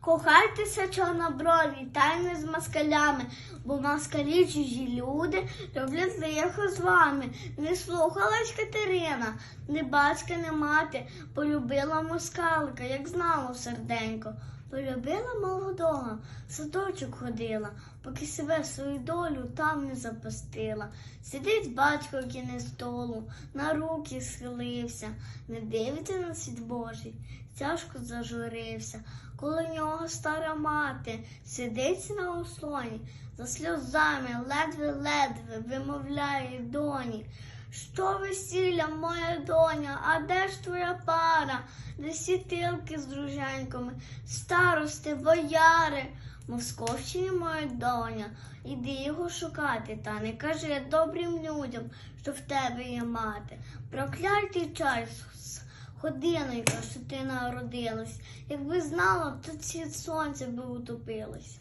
Кохайтеся чорноброві, та й не з москалями, бо москалі чужі люди роблять лихо з вами. Не слухалась Катерина, не батька, не мати, полюбила москалика, як знала серденько. Полюбила молодого, в садочок ходила, поки себе свою долю там не запустила. Сидить батько в кінець столу, на руки схилився, не дивиться на світ Божий, тяжко зажурився. Коло нього стара мати сидить на ослоні, за сльозами ледве-ледве вимовляє доні. Що весілля, моя доня, а де ж твоя пара? Де сітилки з друженьками, старости, бояри? Московщині моя доня, іди його шукати, та не кажи добрим людям, що в тебе є мати. Проклятий час, годинонька, що ти народилась. Якби знала, то ці сонце би утопилось.